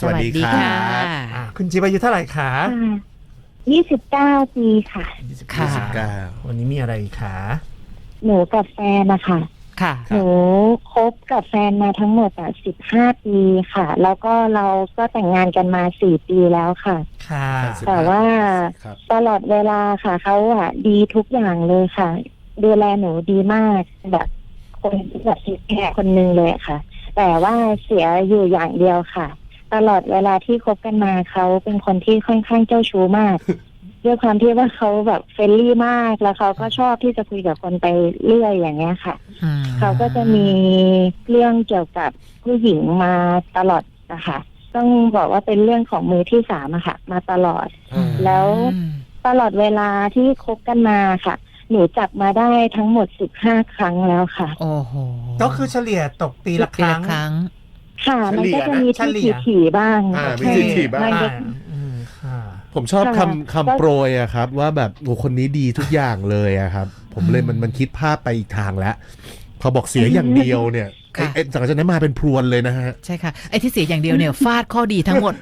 สวัสดีสวัสดีครัค่ะบอ่าคุณจิ๊บอายุเท่าไหร่คะยี่สิบเก้าปีค่ะค่ะยี่สิบเก้าวันนี้มีอะไรคะหนูกับแฟนนะคะ ค่ะ หนูคบกับแฟนมาทั้งหมดอะสิบห้าปีค่ะ แล้วก็เราก็แต่งงานกันมาสี่ปีแล้วค่ะ ค่ะสิบแต่ว่าครับ ตลอดเวลาค่ะเขาอะดีทุกอย่างเลยค่ะ ดูแลหนูดีมากแบบคนแบบสิแค่คนหนึงเลยค่ะ แต่ว่าเสียอยู่อย่างเดียวค่ะ ตลอดเวลาที่คบกันมาเขาเป็นคนที่ค่อนข้างเจ้าชู้มาก ด้วยความที่ว่าเขาแบบเฟรนลี่มากแล้วเขาก็ชอบที่จะคุยกับคนไปเรื่อยอย่างเงี้ยค่ะอืมเขาก็จะมีเรื่องเกี่ยวกับผู้หญิงมาตลอดนะคะต้องบอกว่าเป็นเรื่องของมือที่สามอะค่ะ มาตลอดแล้ว อืมตลอดเวลาที่คบกันมาค่ะ หนูจับมาได้ทั้งหมดสิบห้าครั้งแล้วค่ะ โอ้โหก็คือเฉลี่ยตกปีละคปีรั้ละง ครั้งค่ะมันก็จะมีเฉลี่ที่ยนะถี่ๆบ้างอ่ามีใช่ถี่ๆบ้าง มันอ่าจะอืมค่ะ ผมชอบค่ะคำคำโปรยอะครับ ว่าแบบโอ้คนนี้ดีทุกอย่างเลยอะครับ ผมเลยมันมันคิดภาพไปอีกทางแล้วพอบอกเสียอย่างเดียวเนี่ยไอ้ ค่ะ ไอ้จากนั้นมาเป็นพรวนเลยนะฮะ ใช่ค่ะไอ้ที่เสียอย่างเดียวเนี่ยฟาดข้อดีทั้งหมด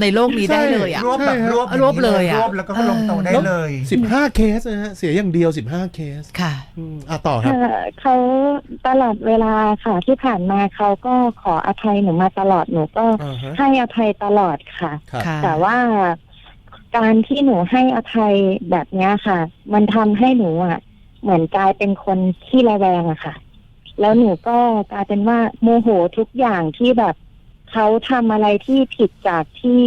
ในโลกนี้ได้เลยอะ รวบแบบใช่ฮะรวบรวบเลยอะรวบแล้วก็ลงโตะได้เลยสิบห้าเคสนะฮะ เสียอย่างเดียวสิบห้าเคสค่ะ อืมอะต่อครับ ค่ะเขาตลอดเวลาค่ะที่ผ่านมาเขาก็ขออภัยหนูมาตลอดหนูก็อ่าฮะ ให้อภัยตลอดค่ะ ครับ ค่ะ แต่ว่าการที่หนูให้อภัยแบบเนี้ยค่ะ มันทำให้หนูอะ เหมือนกลายเป็นคนที่ระแวงอะค่ะ แล้วหนูก็กลายเป็นว่าโมโหทุกอย่างที่แบบเขาทำอะไรที่ผิดจากที่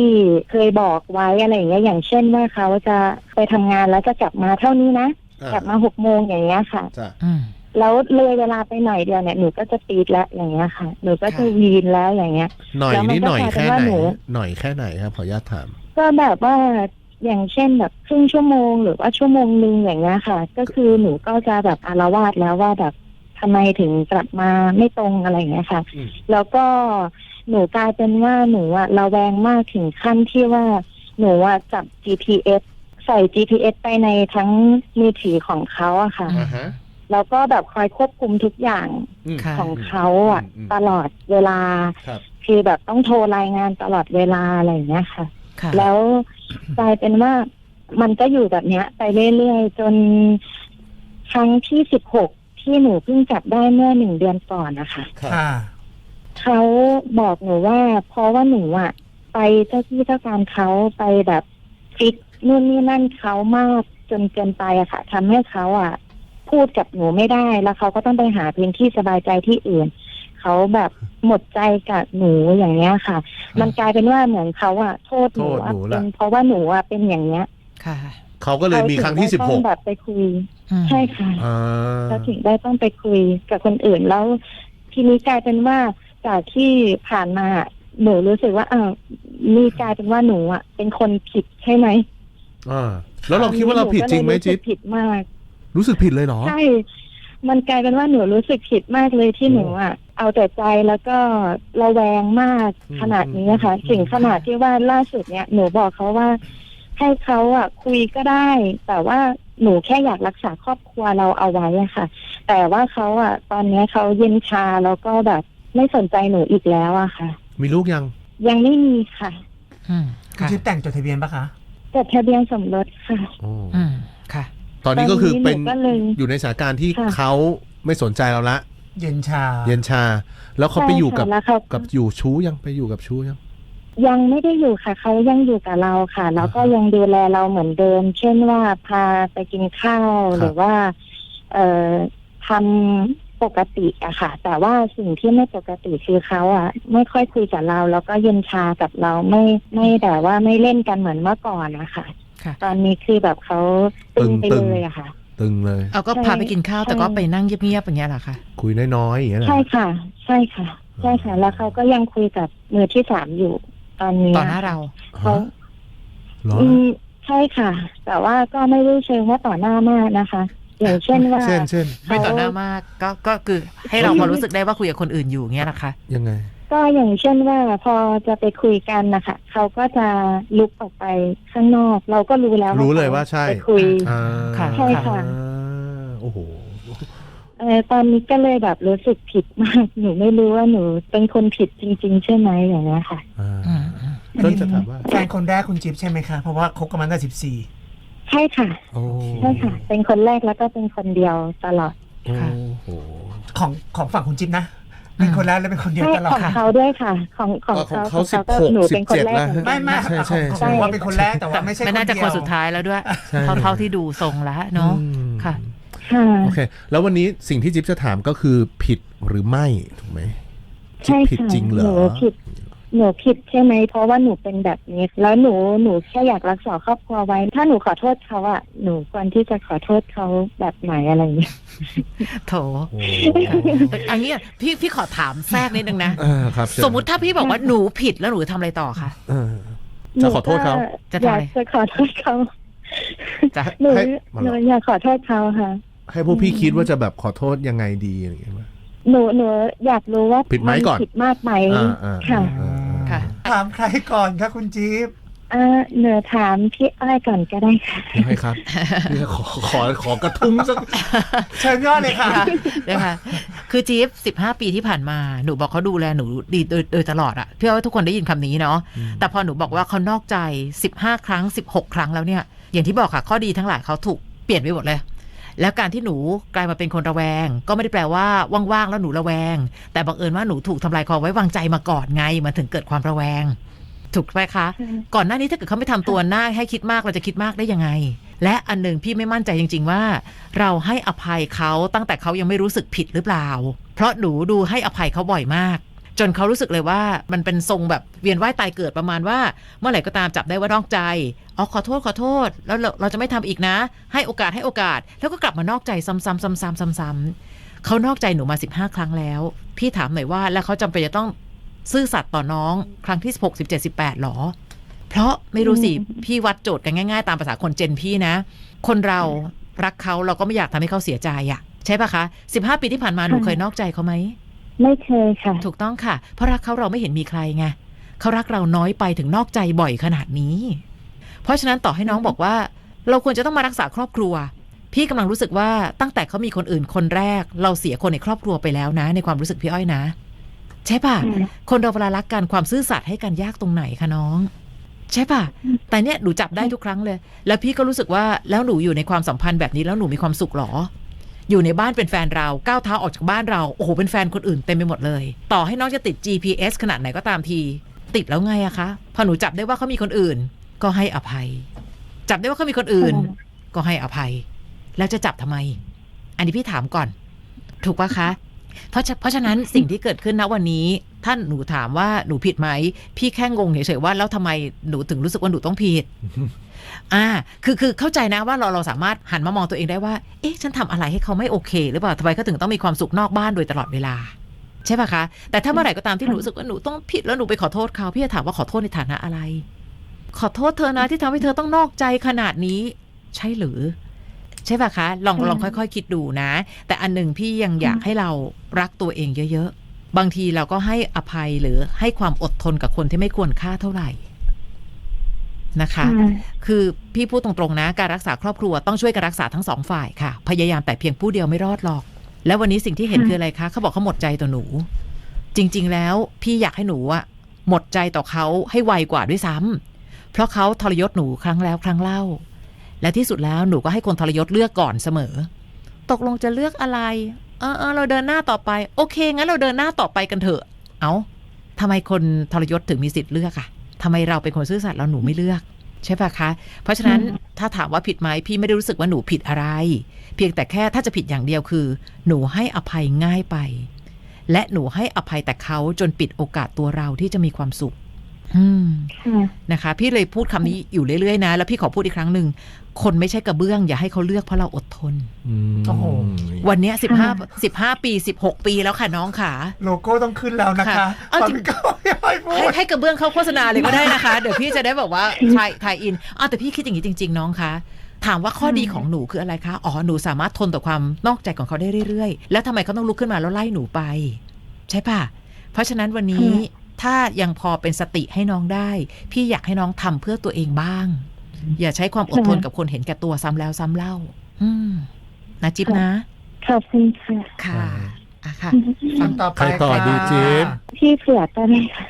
เคยบอกไว้อะไรอย่างเงี้ยอย่างเช่นว่าเขาจะไปทำงานแล้วจะกลับมาเท่านี้นะอ่ากลับมาหกโมงอย่างเงี้ยค่ะจ้ะอืมแล้วเลยเวลาไปหน่อยเดียวเนี่ยหนูก็จะตีดแล้วอย่างเงี้ยค่ะ หนูก็จะค่ะวีนแล้วอย่างเงี้ย หน่อยแล้วมันนี่ก็หน่อยกลายเป็นแค่ว่าไหนหนูหน่อยแค่ไหนครับขออนุญาตถาม ก็แบบว่าอย่างเช่นแบบครึ่งชั่วโมงหรือว่าชั่วโมงหนึ่งอย่างเงี้ยค่ะ ก็คือหนูก็จะแบบอารวาสแล้วว่าแบบ ทำไมถึงกลับมาไม่ตรงอะไรอย่างเงี้ยค่ะอืมแล้วก็หนูกลายเป็นว่าหนูอะระแวงมากถึงขั้นที่ว่าหนูอะจับ GPS ใส่ GPS ไปในทั้งมือถือของเขาอะค่ะอืมอ่าฮะแล้วก็แบบคอยควบคุมทุกอย่างอืมค่ะของเขาอะอืมตลอดเวลาครับคือแบบต้องโทรรายงานตลอดเวลาอะไรอย่างเงี้ยค่ะค่ะ แล้วกลายเป็นว่ามันก็อยู่แบบเนี้ย ไปเรื่อยๆ จนครั้งที่สิบหก ที่หนูเพิ่งจับได้เมื่อหนึ่งเดือนก่อนนะคะครับค่ะ เขาบอกหนูว่าเพราะว่าหนูอะไปเจ้าที่เจ้าการเขาไปแบบฟิกนู่นนี่นั่นเขามากจนเกินไปอะค่ะทำให้เขาอะพูดกับหนูไม่ได้แล้วเขาก็ต้องไปหาพื้นที่สบายใจที่อื่น เขาแบบหมดใจกับหนูอย่างเงี้ยค่ะ มันกลายเป็นว่าเหมือนเขาอะโทษหนูโทษว่าหนูละ เป็นเพราะว่าหนูอะเป็นอย่างเนี้ย ค่ะ เขาก็เลยมีครั้งที่เขาสิบถึหได้กต้องแบบไปคุยอืมใช่ค่ะอ่าเขาถึงได้ต้องไปคุยกับคนอื่นแล้ว ทีนี้กลายเป็นว่าจากที่ผ่านมาหนูรู้สึกว่าเออนี่กลายเป็นว่าหนูอะเป็นคนผิดใช่ไหมอ่าแล้วเราคิดว่าเราผิดจริงไหมนูก็เลยจิ๊บสึกผิดมาก รู้สึกผิดเลยเหรอใช่มันกลายเป็นว่าหนูรู้สึกผิดมากเลยที่โอ้หนูอะเอาแต่ใจแล้วก็ระแวงมากอืมขนาดนี้นะคะอืมถึงขนาดที่ว่าล่าสุดเนี่ยหนูบอกเขาว่า ให้เขาอะคุยก็ได้ แต่ว่าหนูแค่อยากรักษาครอบครัวเราเอาไว้อะค่ะ แต่ว่าเขาอะ ตอนนี้เขาเย็นชาแล้วก็แบบไม่สนใจหนูอีกแล้วอะค่ะ มีลูกยัง ยังไม่มีค่ะอืมคุณค่ะจิ๊บแต่งจดทะเบียนปะคะ จดทะเบียนสมรสค่ะโอ้อืมค่ะ ตอนนี้ก็คือเป็นตอนนี้หนูก็เลยอยู่ในสถานการณ์ที่ค่ะ เขาไม่สนใจเราละ เย็นชา เย็นชา แล้วเขาไปอยู่กับใช่ค่ะแล้วเขากับอยู่ชู้ยังไปอยู่กับชู้ยัง ยังไม่ได้อยู่ค่ะ เขายังอยู่กับเราค่ะ แล้วก็ยังดูแลเราเหมือนเดิม เช่นว่าพาไปกินข้าวครับหรือว่า เอ่อทำปกติอะค่ะ แต่ว่าสิ่งที่ไม่ปกติคือเขาอะไม่ค่อยคุยกับเรา แล้วก็เย็นชากับเราไม่ไม่แต่ว่าไม่เล่นกันเหมือนเมื่อก่อนนะคะค่ะ ตอนนี้คือแบบเขาตึงไปตึง เลยอะค่ะ ตึงเลย เอาก็ใช่พาไปกินข้าวแต่ก็ใช่ไปนั่งเงียบๆอย่างเงี้ยเหรอคะคุยน้อยๆอย่างเงี้ยนะ ใช่ค่ะ ใช่ค่ะ ใช่ค่ะ แล้วเขาก็ยังคุยกับมือที่สามอยู่ ตอนนี้ต่อหน้าเราเขาฮะเหรออืมใช่ค่ะ แต่ว่าก็ไม่ได้เชิงว่าต่อหน้ามากนะคะ อย่างเช่นว่า เช่นเช่นไม่ต่อหน้ามากก็ก็คือให้เราพอรู้สึกได้ว่าคุยกับคนอื่นอยู่เงี้ยนะคะยังไง ก็อย่างเช่นว่าพอจะไปคุยกันนะคะเขาก็จะลุกออกไปข้างนอก เราก็รู้แล้วรู้เลยว่าใช่ไปคุยอ่าค่ะใช่ค่ะอ่าโอ้โหเออตอนนี้ก็เลยแบบรู้สึกผิดมาก หนูไม่รู้ว่าหนูเป็นคนผิดจริง ๆ ใช่ไหมอย่างนี้ยค่ะอ่าอืมอืม ต้นจะถามว่าแฟนคนแรกคุณจิ๊บใช่ไหมคะเพราะว่าคบกันมาตั้งแต่สิบสี่ใช่ค่ะโอ้ใช่ค่ะ เป็นคนแรกแล้วก็เป็นคนเดียวตลอดโอ้ค่ะโหของของฝั่งคุณจิ๊บนะเป็นคนแรกและเป็นคนเดียวใช่ตลอขดองค่ะเขาด้วยค่ะ ของของอ๋อของเขาเขาสิบก็หกหนูสิเป็นบคนเจ็ดแรแล้กวเหมือนกันไม่ไม่ใช่ของใช่ของใช่ผมว่าเป็นคนแรกแต่ว่าไม่ใช่คนไม่น่าจะเดีคยนวสุดท้ายแล้วด้วยใช่เท่าเท่าที่ดูทรงแล้วเนาะอืมค่ะค่ะโอเค แล้ววันนี้สิ่งที่จิ๊บจะถามก็คือผิดหรือไม่ถูกไหมจิ๊ใช่บผิดค่ะจริงเหรหนูอผิด หนูผิดใช่ไหมเพราะว่าหนูเป็นแบบนี้ แล้วหนูหนูแค่อยากรักษาครอบครัวไว้ ถ้าหนูขอโทษเขาอะหนูควรที่จะขอโทษเขาแบบไหนอะไรอย่างเงี้ยโถโอ้อันนี้พี่พี่ขอถามแทรกนิดนึงนะอ่าครับเชิญสมมุติถ้าพี่บอกว่าหนูผิดแล้วหนูทำอะไรต่อคะเออจะขอโทษเขาหนูก็จะอทำยาอะไรกจะขอโทษเขาจะหนูให้มาหหรนูออยากขอโทษเขาค่ะ ให้พวกพี่คิดว่าจะแบบขอโทษยังไงดีอะไรอย่างเงี้ยไหมหนูหนูอยากรู้ว่าผิดไหมก่อน ผิดมากไหมอ่าอ่าค่ะอ่าค่ะ ถามใครก่อนคะคุณจิ๊บอ่าหนูถามพี่อ้อยก่อนก็ได้ค่ะได้ครับเนี่ยขอขอขอกระทุ้งสัก เชิญย่อเลยค่ะค่ะนะคะคือจี๊บสิบห้าปีที่ผ่านมา หนูบอกเขาดูแลหนูดีโดยโดยตลอดอะเพื่อว่าทุกคนได้ยินคำนี้เนาะแต่พอหนูบอกว่าเขานอกใจสิบห้าครั้งสิบหกครั้งแล้วเนี่ย อย่างที่บอกค่ะ ข้อดีทั้งหลายเขาถูกเปลี่ยนไปหมดเลย แล้วการที่หนูกลายมาเป็นคนระแวง ก็ไม่ได้แปลว่าว่างๆแล้วหนูระแวง แต่บังเอิญว่าหนูถูกทำลายความไว้วางใจมาก่อนไงมันถึงเกิดความระแวง ถูกไหมคะ ก่อนหน้านี้ถ้าเกิดเขาไม่ทำตัวหน้าให้คิดมากเราจะคิดมากได้ยังไง และอันหนึ่งพี่ไม่มั่นใจจริง ๆ ว่า เราให้อภัยเขาตั้งแต่เขายังไม่รู้สึกผิดหรือเปล่า เพราะหนูดูให้อภัยเขาบ่อยมาก จนเขารู้สึกเลยว่ามันเป็นทรงแบบเวียนว่ายตายเกิดประมาณว่า เมื่อไหร่ก็ตามจับได้ว่านอกใจอ๋อขอโทษขอโทษ แล้วเราเราจะไม่ทำอีกนะ ให้โอกาสให้โอกาส แล้วก็กลับมานอกใจซ้ำๆซ้ำๆซ้ำๆเขานอกใจหนูมา 15 ครั้งแล้ว พี่ถามหน่อยว่า แล้วเขาจำเป็นจะต้องซื่อสัตย์ต่อน้อง ครั้งที่16 17 18หรอ เพราะไม่รู้สิพี่วัดโจทย์กันง่าย ๆ ตามภาษาคนเจนพี่นะ คนเรารักเขาเราก็ไม่อยากทำให้เขาเสียใจอะใช่ปะคะ15 ปีที่ผ่านมาหนูเคยนอกใจเขาไหม ไม่เคยค่ะ ถูกต้องค่ะ เพราะรักเขาเราไม่เห็นมีใครไงเขารักเราน้อยไปถึงนอกใจบ่อยขนาดนี้ เพราะฉะนั้นต่อให้น้องบอกว่า เราควรจะต้องมารักษาครอบครัว พี่กำลังรู้สึกว่าตั้งแต่เขามีคนอื่นคนแรก เราเสียคนในครอบครัวไปแล้วนะ ในความรู้สึกพี่อ้อยนะ ใช่ป่ะอืมคนเราเวลารักกันความซื่อสัตย์ให้กันยากตรงไหนคะน้อง ใช่ป่ะ แต่เนี่ยหนูจับได้ทุกครั้งเลย แล้วพี่ก็รู้สึกว่าแล้วหนูอยู่ในความสัมพันธ์แบบนี้แล้วหนูมีความสุขหรอ อยู่ในบ้านเป็นแฟนเราก้าวเท้าออกจากบ้านเราโอ้โหเป็นแฟนคนอื่นเต็มไปหมดเลย ต่อให้น้องจะติด GPS ขนาดไหนก็ตามที ติดแล้วไงอะคะพอหนูจับได้ว่าเขามีคนอื่น ก็ให้อภัย จับได้ว่าเขามีคนอื่นอืมก็ให้อภัย แล้วจะจับทำไม อันนี้พี่ถามก่อน ถูกปะคะ เพราะฉะเพราะฉะนั้นสิ่งที่เกิดขึ้นณวันนี้ ท่านหนูถามว่าหนูผิดไหม พี่แค่งงเฉยๆว่าแล้วทำไมหนูถึงรู้สึกว่าหนูต้องผิด อ่า คือคือเข้าใจนะว่าเราเราสามารถหันมามองตัวเองได้ว่า เอ๊ะฉันทำอะไรให้เขาไม่โอเค หรือเปล่าทำไมเขาถึงต้องมีความสุขนอกบ้านโดยตลอดเวลาใช่ปะคะ แต่ถ้าเมื่อไหร่ก็ตามที่หนูรู้สึกว่าหนูต้องผิดแล้วหนูไปขอโทษเขาพี่จะถามว่าขอโทษในฐานะอะไร ขอโทษเธอนะที่ทำให้เธอต้องนอกใจขนาดนี้ ใช่หรือใช่ปะคะ ลองอืมลองค่อย ๆ คิดดูนะ แต่อันหนึ่งพี่ยังอยากให้เรารักตัวเองเยอะๆ บางทีเราก็ให้อภัยหรือให้ความอดทนกับคนที่ไม่ควรค่าเท่าไหร่นะคะค่ะคือพี่พูดตรงๆนะการรักษาครอบครัวต้องช่วยกันรักษาทั้งสองฝ่ายค่ะ พยายามแต่เพียงผู้เดียวไม่รอดหรอก แล้ววันนี้สิ่งที่เห็นค่ะคืออะไรคะเขาบอกเขาหมดใจต่อหนู จริง ๆ แล้วพี่อยากให้หนูอะหมดใจต่อเขาให้ไวกว่าด้วยซ้ำเพราะเขาทรยศหนูครั้งแล้วครั้งเล่า และที่สุดแล้วหนูก็ให้คนทรยศเลือกก่อนเสมอ ตกลงจะเลือกอะไร เออเออเราเดินหน้าต่อไป โอเค งั้นเราเดินหน้าต่อไปกันเถอะ เอาทำไมคนทรยศถึงมีสิทธิ์เลือกอะทำไมเราเป็นคนซื่อสัตย์แล้วหนูไม่เลือก ใช่ปะคะ เพราะฉะนั้นอืมถ้าถามว่าผิดไหมพี่ไม่ได้รู้สึกว่าหนูผิดอะไร เพียงแต่แค่ถ้าจะผิดอย่างเดียวคือ หนูให้อภัยง่ายไป และหนูให้อภัยแต่เขาจนปิดโอกาสตัวเราที่จะมีความสุขอืมค่ะ นะคะ พี่เลยพูดคำนี้อยู่เรื่อยๆนะ แล้วพี่ขอพูดอีกครั้งหนึ่ง คนไม่ใช่กระเบื้อง อย่าให้เขาเลือกเพราะเราอดทนอืมโอ้โหวันเนี้สิบห้าสิบห้าปีสิบหกปีแล้วค่ะน้องขาโลโก้ต้องขึ้นแล้วนะคะค่ะเอาตอนจริงพี่ก้าวพี่อ้อยพูให้ดให้กระเบื้องเข้าโฆษณาเลยก็ได้นะคะ เดี๋ยวพี่จะได้แบบว่าถ่ายถ่ายอินอ๋อแต่พี่คิดอย่างนี้จริง ๆ น้องคะถามว่าข้อดีของหนูคืออะไรคะ อ๋อ หนูสามารถทนต่อความนอกใจของเขาได้เรื่อยๆ แล้วทำไมเขาต้องลุกขึ้นมาแล้วไล่หนูไป ใช่ปะเพราะฉะนั้นวันนี้ ถ้ายังพอเป็นสติให้น้องได้ พี่อยากให้น้องทำเพื่อตัวเองบ้าง อย่าใช้ความอดทนกับคนเห็นแก่ตัวซ้ำแล้วซ้ำเล่า อืมนะจิ๊บนะขอบคุณค่ะค่ะอะค่ะฟังต่อไปใครต่อค่ะดีจิ๊บพี่เผือกก็ได้ค่ะ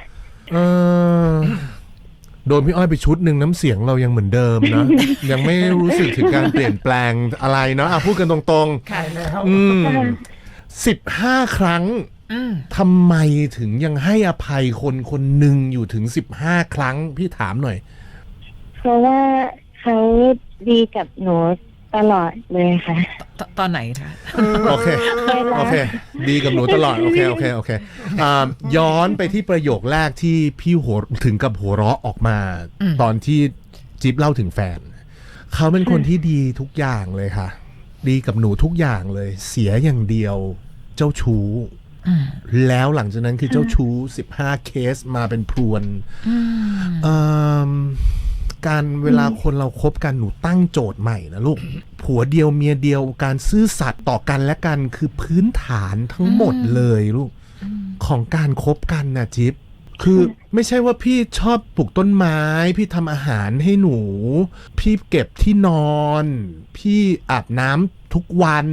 เออโดนพี่อ้อยไปชุดหนึ่งน้ำเสียงเรายังเหมือนเดิมนะ ยังไม่รู้สึกถึงการเปลี่ยนแปลงอะไรเนาะอะพูดกันตรงใช่แล้วๆอืมสิบห้าครั้งอืม ทำไมถึงยังให้อภัยคนคนหนึ่งอยู่ถึงสิบห้าครั้งพี่ถามหน่อย เพราะว่าเขาดีกับหนูตลอดเลยค่ะ ตตอนไหนคะโอเคเวลาโอเค ดีกับหนูตลอด โอเค โอเค โอเคอ่าย้อนไปที่ประโยคแรกที่พี่หัวถึงกับหัวเราะออกมา ตอนที่จิ๊บเล่าถึงแฟน เขาเป็นคนที่ดีทุกอย่างเลยค่ะ ดีกับหนูทุกอย่างเลย เสียอย่างเดียว เจ้าชู้อืม แล้วหลังจากนั้นคือเจ้าชู้15เคสมาเป็นพรวนอืมเอิ่มการเวลาคนเราคบกันหนูตั้งโจทย์ใหม่นะลูก ผัวเดียวเมียเดียวการซื่อสัตย์ต่อกันและกันคือพื้นฐานทั้งหมดเลยลูก ของการคบกันนะจิ๊บคือไม่ใช่ว่าพี่ชอบปลูกต้นไม้ พี่ทำอาหารให้หนู พี่เก็บที่นอน พี่อาบน้ำทุกวัน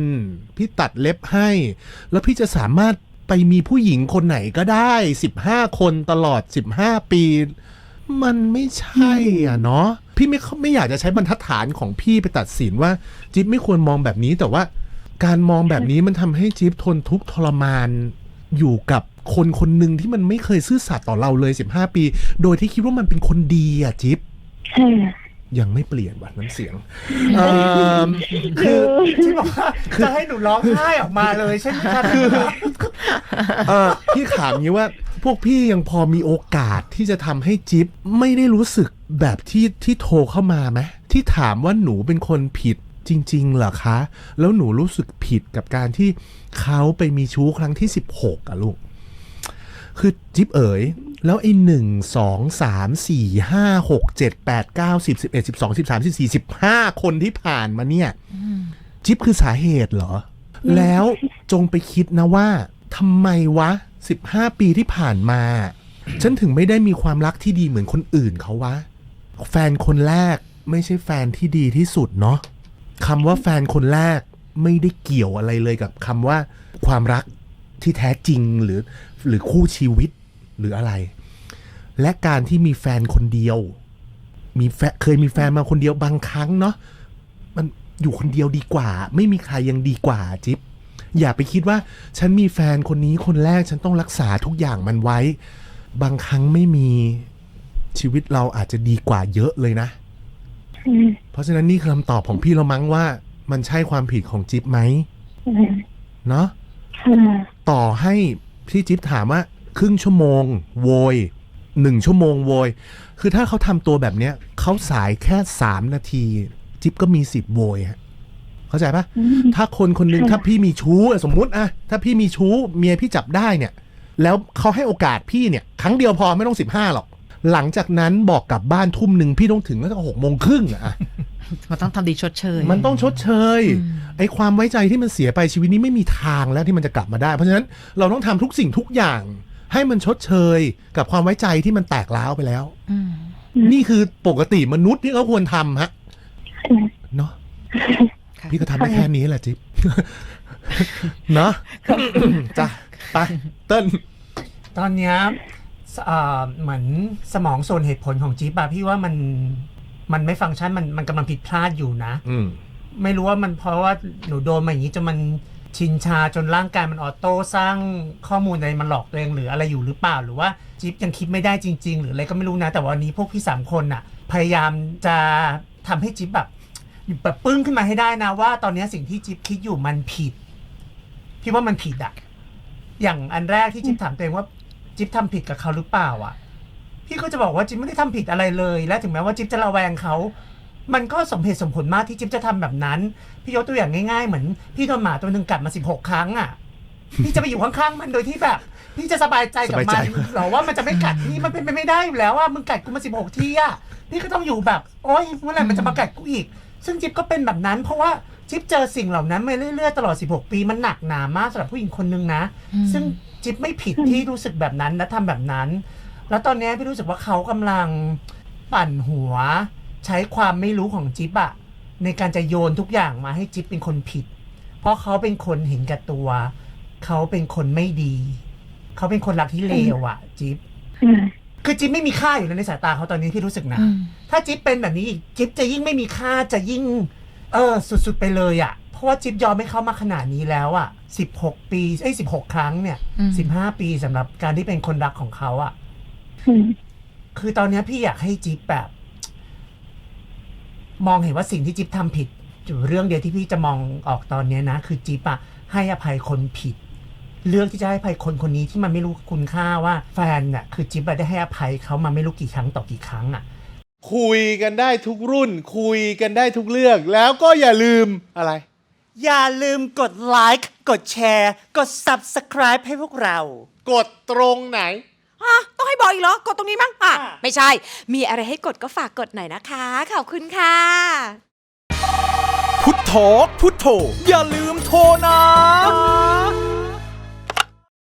พี่ตัดเล็บให้ แล้วพี่จะสามารถ ไปมีผู้หญิงคนไหนก็ได้ 15 คนตลอด 15 ปี มันไม่ใช่อะเนาะพี่ไม่ไม่อยากจะใช้บรรทัดฐานของพี่ไปตัดสินว่า จิ๊บไม่ควรมองแบบนี้แต่ว่า การมองแบบนี้มันทำให้จิ๊บทนทุกข์ทรมานอยู่กับคนคนหนึ่งที่มันไม่เคยซื่อสัตย์ต่อเราเลย 15 ปี โดยที่คิดว่ามันเป็นคนดีอะจิ๊บค่ ยังไม่เปลี่ยนว่ะน้ำเสียงเอิ่มคือที่บอกว่าจะให้หนูร้องไห้ออกมาเลยใช่ไหมคะคือเออพี่ถามงี้ว่าพวกพี่ยังพอมีโอกาสที่จะทำให้จิ๊บไม่ได้รู้สึกแบบที่ที่โทรเข้ามาไหมที่ถามว่าหนูเป็นคนผิดจริงๆเหรอคะ แล้วหนูรู้สึกผิดกับการที่เขาไปมีชู้ครั้งที่ 16อะลูก คือจิ๊บเอ๋ย แล้วไอ้หนึ่งสองสามสี่ห้าหกเจ็ดแปดเก้าสิบสิบเอ็ดสิบสองสิบสามสิบสี่สิบห้าคนที่ผ่านมาเนี่ย จิ๊บคือสาเหตุเหรอ แล้วจงไปคิดนะว่าทำไมวะ15ปีที่ผ่านมา ฉันถึงไม่ได้มีความรักที่ดีเหมือนคนอื่นเขาวะ แฟนคนแรกไม่ใช่แฟนที่ดีที่สุดเนาะคำว่าแฟนคนแรกไม่ได้เกี่ยวอะไรเลยกับคำว่าความรักที่แท้จริงหรือ หรือคู่ชีวิตหรืออะไร และการที่มีแฟนคนเดียว มีแฟนเคยมีแฟนมาคนเดียวบางครั้งเนาะมันอยู่คนเดียวดีกว่า ไม่มีใครยังดีกว่าจิ๊บอย่าไปคิดว่า ฉันมีแฟนคนนี้คนแรกฉันต้องรักษาทุกอย่างมันไว้ บางครั้งไม่มีชีวิตเราอาจจะดีกว่าเยอะเลยนะอืมเพราะฉะนั้นนี่คือคำตอบของพี่เรามั้งว่า มันใช่ความผิดของจิ๊บไหมอืมเนาะค่ะต่อให้ พี่จิ๊บถามว่าครึ่งชั่วโมง โวยหนึ่งชั่วโมงโวย คือถ้าเขาทำตัวแบบเนี้ยเขาสายแค่สามนาที จิ๊บก็มีสิทธิ์โวยฮะเข้าใจปะอืมถ้าคนคนหนึ่งค่ะถ้าพี่มีชู้อะสมมุติอะถ้าพี่มีชู้เมียพี่จับได้เนี่ย แล้วเขาให้โอกาสพี่เนี่ย ครั้งเดียวพอไม่ต้องสิบห้าหรอก หลังจากนั้นบอกกลับบ้านทุ่มหนึ่งพี่ต้องถึงแล้วก็หกโมงครึ่งอะอะ มันต้องทำดีชดเชย มันต้องชดเชย ไอ้ความไว้ใจที่มันเสียไปชีวิตนี้ไม่มีทางแล้วที่มันจะกลับมาได้ เพราะฉะนั้นเราต้องทำทุกสิ่งทุกอย่าง ให้มันชดเชย กับความไว้ใจที่มันแตกร้าวไปแล้ว อืมนี่คือปกติมนุษย์ที่เขาควรทำฮะเนาะค่ะ พี่ก็ทำได้แค่นี้แหละจิ๊บ เนาะ จ้ะไปเติ้ล ตอนเนี้ยสเอ่อเหมือนสมองส่วนเหตุผลของจิ๊บอะพี่ว่ามัน มันไม่ฟังก์ชันมันมันกำลังผิดพลาดอยู่นะ อืม ไม่รู้ว่ามันเพราะว่าหนูโดนมาอย่างนี้จนมันชินชาจนร่างกายมันออโต้สร้างข้อมูลอะไรมันหลอกตัวเองหรืออะไรอยู่หรือเปล่า หรือว่าจิ๊บยังคิดไม่ได้จริง ๆ หรืออะไรก็ไม่รู้นะ แต่วันนี้พวกพี่สามคนน่ะ พยายามจะทำให้จิ๊บแบบแบบปึ้งขึ้นมาให้ได้นะว่า ตอนนี้สิ่งที่จิ๊บคิดอยู่มันผิด พี่ว่ามันผิดอะอย่างอันแรกที่จิ๊บถามตัวเองว่าจิ๊บทำผิดกับเขาหรือเปล่าอะ พี่ก็จะบอกว่าจิ๊บไม่ได้ทำผิดอะไรเลย และถึงแม้ว่าจิ๊บจะระแวงเขา มันก็สมเหตุสมผลมากที่จิ๊บจะทำแบบนั้น พี่ยกตัวอย่างง่ายๆ เหมือน พี่โดนหมาตัวหนึ่งกัดมาสิบหกครั้งอะ พี่จะไปอยู่ข้างๆมันโดยที่แบบ พี่จะสบายใจกับสบายมัใจนเหรอว่ามันจะไม่กัดพี่มันเป็นไปไม่ได้อยู่แล้วว่ามึงกัดกูมาสิบหกทีอะพี่ก็ต้องอยู่แบบ โอ๊ยเมื่อไหร่มันจะมากัดกูอีก ซึ่งจิ๊บก็เป็นแบบนั้น เพราะว่าจิ๊บเจอสิ่งเหล่านั้นมาเรื่อยๆตลอด 16 ปีมันหนักหนามากสำหรับผู้หญิงคนนึงนะอืมซึ่งจิ๊บไม่ผิดที่รู้สึกแบบนั้นและทำแบบนั้น แล้วตอนนี้พี่รู้สึกว่าเขากำลังปั่นหัว ใช้ความไม่รู้ของจิ๊บอะในการจะโยนทุกอย่างมาให้จิ๊บเป็นคนผิด เพราะเขาเป็นคนเห็นแก่ตัว เขาเป็นคนไม่ดี เขาเป็นคนรักที่เลวอะจิ๊บค่ะคือจิ๊บไม่มีค่าอยู่แล้วในสายตาเขาตอนนี้พี่รู้สึกนะ อืม ถ้าจิ๊บเป็นแบบนี้อีกจิ๊บจะยิ่งไม่มีค่าจะยิ่ง เออ สุดๆไปเลยอะ่ะ เพราะว่าจิ๊บยอมให้เขามาขนาดนี้แล้วอะ่ะสิบหกปีเอ้ยสิบหกครั้งเนี่ยอืม สิบห้าปีสำหรับการที่เป็นคนรักของเขาอะ่ะอืม คือตอนเนี้ยพี่อยากให้จิ๊บแบบ มองเห็นว่าสิ่งที่จิ๊บทำผิดอยู่เรื่องเดียวที่พี่จะมองออกตอนเนี้ยนะ คือจิ๊บอะให้อภัยคนผิด เลือกที่จะให้อภัยคนคนนี้ที่มันไม่รู้คุณค่าว่าแฟนน่ะคือจิ๊บอะได้ให้อภัยเขามาไม่รู้กี่ครั้งต่อกี่ครั้งอะคุยกันได้ทุกรุ่น คุยกันได้ทุกเรื่อง แล้วก็อย่าลืมอะไร อย่าลืมกดไลค์กดแชร์ กด Subscribe ให้พวกเรา กดตรงไหน ฮะต้องให้บอกอีกเหรอกดตรงนี้มั้งอะอะ ไม่ใช่ มีอะไรให้กดก็ฝากกดหน่อยนะคะ ขอบคุณค่ะ พุทโธพุทโธอย่าลืมโทรนะ